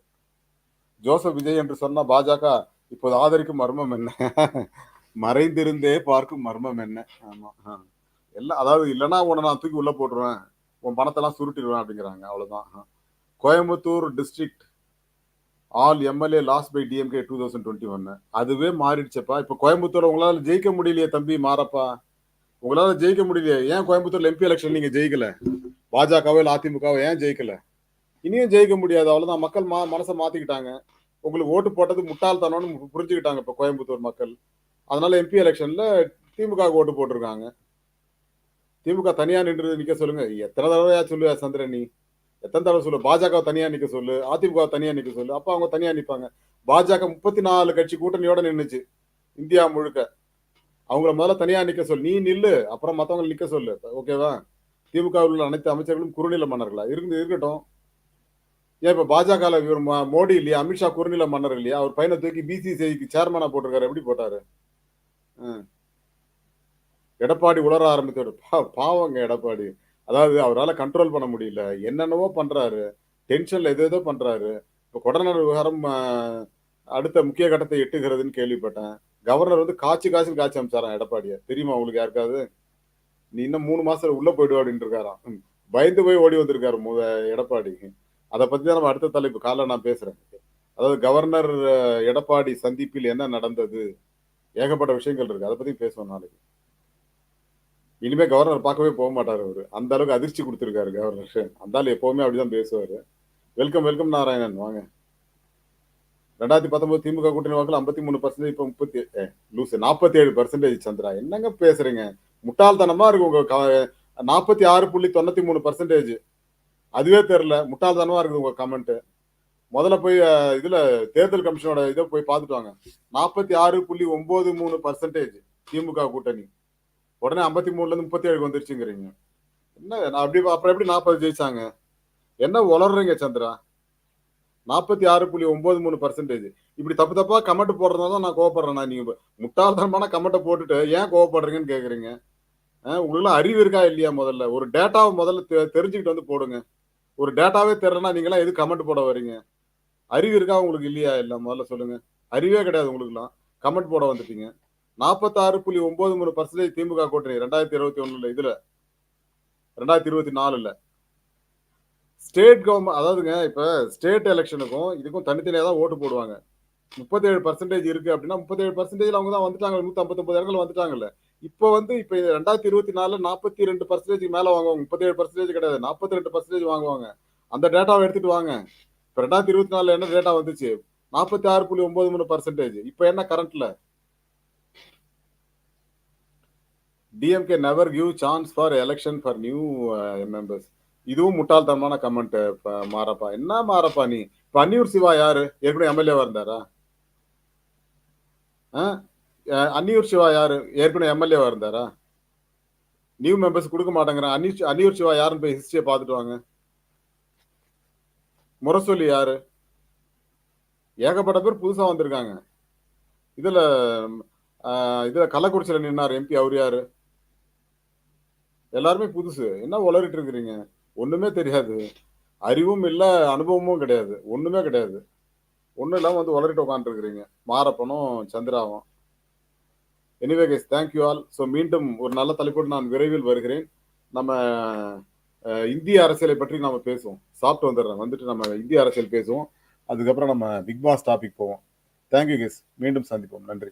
ஜோசப் விஜய் என்று சொன்னால் பாஜக இப்போது ஆதரிக்கும் மர்மம் என்ன? மறைந்திருந்தே பார்க்கும் மர்மம் என்ன? ஆமா ஆ. எல்லாம் அதாவது இல்லைன்னா உன்னை நான் தூக்கி உள்ள போட்டுருவேன். உன் பணத்தெல்லாம் சுருட்டிடுவேன் அப்படிங்கிறாங்க. அவ்வளவுதான். Coimbatore district all MLA loss by DMK two thousand twenty ஒன்னு அதுவே மாறிடுச்சப்பா. இப்போ கோயம்புத்தூர் உங்களால் ஜெயிக்க முடியலையே தம்பி மாறப்பா. உங்களால் ஜெயிக்க முடியலையே. ஏன் கோயம்புத்தூர்ல எம்பி எலெக்ஷன் நீங்க ஜெயிக்கல? பாஜகவோ இல்லை அதிமுகவோ ஏன் ஜெயிக்கல? இனியும் ஜெயிக்க முடியாது. அவ்வளோதான் மக்கள் மா மனசை மாத்திக்கிட்டாங்க. உங்களுக்கு ஓட்டு போட்டது முட்டாள்தனம்னு புரிஞ்சுக்கிட்டாங்க இப்போ கோயம்புத்தூர் மக்கள். அதனால எம்பி எலெக்ஷன்ல திமுக ஓட்டு போட்டிருக்காங்க. திமுக தனியா நின்று நிக்க சொல்லுங்க. எத்தனை தடவையா சொல்லுவ சந்திரன் நீ? எத்தனை தடவை சொல்லு? பாஜக தனியா நிக்க சொல்லு அதிமுக தனியா நிக்க சொல்லு. அப்ப அவங்க தனியா நிப்பாங்க. பாஜக முப்பத்தி நாலு கட்சி கூட்டணியோட நின்றுச்சு இந்தியா முழுக்க. அவங்கள முதல்ல தனியா நிக்க சொல்லு நீ நில்லு அப்புறம் மத்தவங்க நிக்க சொல்லு. ஓகேவா? திமுக உள்ள அனைத்து அமைச்சர்களும் குறுநில மன்னர்களா? இருந்து இருக்கட்டும். ஏன் இப்ப பாஜக இவர் மோடி இல்லையா? அமித்ஷா குறுநில மன்னர் இல்லையா? அவர் பையனை தூக்கி பிசிசிஐக்கு சேர்மனா போட்டிருக்காரு. எப்படி போட்டாரு? ம். எடப்பாடி உளர ஆரம்பித்தாரு பா- பாவங்க எடப்பாடி. அதாவது அவரால் கண்ட்ரோல் பண்ண முடியல. என்னென்னவோ பண்றாரு. டென்ஷன்ல எது ஏதோ பண்றாரு. இப்போ கொடநாடு விவகாரம் அடுத்த முக்கிய கட்டத்தை எட்டுகிறதுன்னு கேள்விப்பட்டேன். கவர்னர் வந்து காய்ச்சி காய்ச்சல் காய்ச்சி அமிச்சாராம் எடப்பாடியை. தெரியுமா உங்களுக்கு யாருக்காவது? நீ இன்னும் மூணு மாசத்துல உள்ள போயிடுவா அப்படின்னு இருக்காராம். பயந்து போய் ஓடி வந்திருக்காரு முத எடப்பாடி. அதை பத்தி தான் நம்ம அடுத்த தலைப்பு காலை நான் பேசுறேன். அதாவது கவர்னர் எடப்பாடி சந்திப்பில் என்ன நடந்தது? ஏகப்பட்ட விஷயங்கள் இருக்கு. அதை பத்தி பேசுவோம் நாளைக்கு. இனிமே கவர்னர் பார்க்கவே போக மாட்டார் அவர். அந்த அளவுக்கு அதிர்ச்சி கொடுத்துருக்காரு கவர்னர். அந்த ஆள் எப்பவுமே அப்படிதான் பேசுவார். வெல்கம் வெல்கம் நாராயணன் வாங்க. ரெண்டாயிரத்தி பத்தொன்பது திமுக கூட்டணி வாக்கில் ஐம்பத்தி மூணு பர்சன்டேஜ் இப்போ முப்பத்தி லூசு நாற்பத்தி ஏழு பர்சன்டேஜ் சந்திரா. என்னங்க பேசுறீங்க? முட்டாள்தனமா இருக்கு உங்க நாற்பத்தி ஆறு புள்ளி தொண்ணூத்தி மூணு பர்சன்டேஜ் அதுவே தெரில முட்டாள்தனமா இருக்குது உங்க கமெண்ட் முதல்ல போய் இதுல தேர்தல் கமிஷனோட இதை போய் பார்த்துட்டு வாங்க. நாற்பத்தி ஆறு புள்ளி ஒன்பது மூணு பர்சன்டேஜ் திமுக கூட்டணி. உடனே ஐம்பத்தி மூணுல இருந்து முப்பத்தி ஏழுக்கு வந்துருச்சுங்கிறீங்க. என்ன நான் அப்படி அப்புறம் எப்படி நாற்பது ஜெயிச்சாங்க? என்ன உளர்றீங்க சந்திரா? நாற்பத்தி ஆறு புள்ளி ஒன்பது மூணு பர்சன்டேஜ் இப்படி தப்பு தப்பா கமெண்ட் போடுறதுனால தான் நான் கோவப்படுறேன் நீங்க முட்டாள்தனமான கமெண்ட்டை போட்டுட்டு ஏன் கோவப்படுறீங்கன்னு கேக்குறீங்க? உங்களுக்கு அறிவு இருக்கா இல்லையா முதல்ல? ஒரு டேட்டாவை முதல்ல தெ- தெரிஞ்சுக்கிட்டு வந்து போடுங்க. ஒரு டேட்டாவே தெரியலனா நீங்களாம் எது கமெண்ட் போட வரீங்க அறிவு இருக்கா உங்களுக்கு இல்லையா? இல்ல முதல்ல சொல்லுங்க. அறிவே கிடையாது உங்களுக்குலாம் கமெண்ட் போட வந்துட்டீங்க. நாற்பத்தாறு புள்ளி ஒன்பது மூணு பர்சன்டேஜ் திமுக கூட்டணி ரெண்டாயிரத்தி இருபத்தி ஒண்ணுல இதுல. ரெண்டாயிரத்தி இருபத்தி நாலுல. ஸ்டேட் கவர்மெண்ட் அதாவதுங்க இப்ப ஸ்டேட் எலெக்ஷனுக்கும் இதுக்கும் தனித்தனியா தான் ஓட்டு போடுவாங்க. முப்பத்தேழு பர்சன்டேஜ் இருக்கு அப்படின்னா முப்பத்தேழு பர்சன்டேஜ்ல அவங்க தான் வந்துட்டாங்க. நூத்தி ஐம்பத்தொன்பது இடங்கள் வந்துட்டாங்கல்ல. இப்போ வந்து இப்போ ரெண்டாயிரத்தி இருபத்தி நாலுல நாற்பத்தி ரெண்டு பர்சன்டேஜ் மேல வாங்குவாங்க. முப்பத்தேழு பர்சன்டேஜ் கிடையாது. நாற்பத்தி ரெண்டு பர்சன்டேஜ் வாங்குவாங்க. அந்த டேட்டாவை எடுத்துட்டு வாங்க. இப்போ ரெண்டாயிரத்தி இருபத்தி நாலுல என்ன டேட்டா வந்துச்சு? நாற்பத்தி ஆறு புள்ளி ஒன்பது மூணு பர்சன்டேஜ் இப்போ என்ன கரண்ட்ல DMK never give chance for election for new members இதுவும் முட்டாள்தனமான கமெண்ட் மாறப்பா. என்ன மாறப்பா நீ? இப்ப அன்னியூர் சிவா யாரு? ஏற்கனவே எம்எல்ஏவா இருந்தாரா? ஆ? அன்னியூர் சிவா யாரு? ஏற்கனவே எம்எல்ஏவா இருந்தாரா? நியூ மெம்பர்ஸ் கொடுக்க மாட்டேங்கிறான் அன்னியூர் அன்னியூர் சிவா யாருன்னு போய் ஹிஸ்டரியை பார்த்துட்டு வாங்க. முரசொலி யாரு? ஏகப்பட்ட பேர் புதுசாக வந்திருக்காங்க. இதில் இதில் கள்ளக்குறிச்சியில் நின்னார் எம்பி அவர் யாரு? எல்லாருமே புதுசு. என்ன உளறிட்டு இருக்கிறீங்க? ஒண்ணுமே தெரியாது. அறிவும் இல்லை அனுபவமும் கிடையாது. ஒண்ணுமே கிடையாது. ஒன்றும் இல்லாமல் வந்து உளறிட்டு உட்காந்துருக்கிறீங்க மாரப்பனும் சந்திராவும். Anyway guys thank you all so மீண்டும் ஒரு நல்ல தலைப்போடு நான் விரைவில் வருகிறேன். நம்ம இந்திய அரசியலை பற்றி நம்ம பேசுவோம். சாப்பிட்டு வந்துடுறேன். வந்துட்டு நம்ம இந்திய அரசியல் பேசுவோம். அதுக்கப்புறம் நம்ம பிக் பாஸ் டாபிக் போவோம். தேங்க்யூ கைஸ் மீண்டும் சந்திப்போம். நன்றி.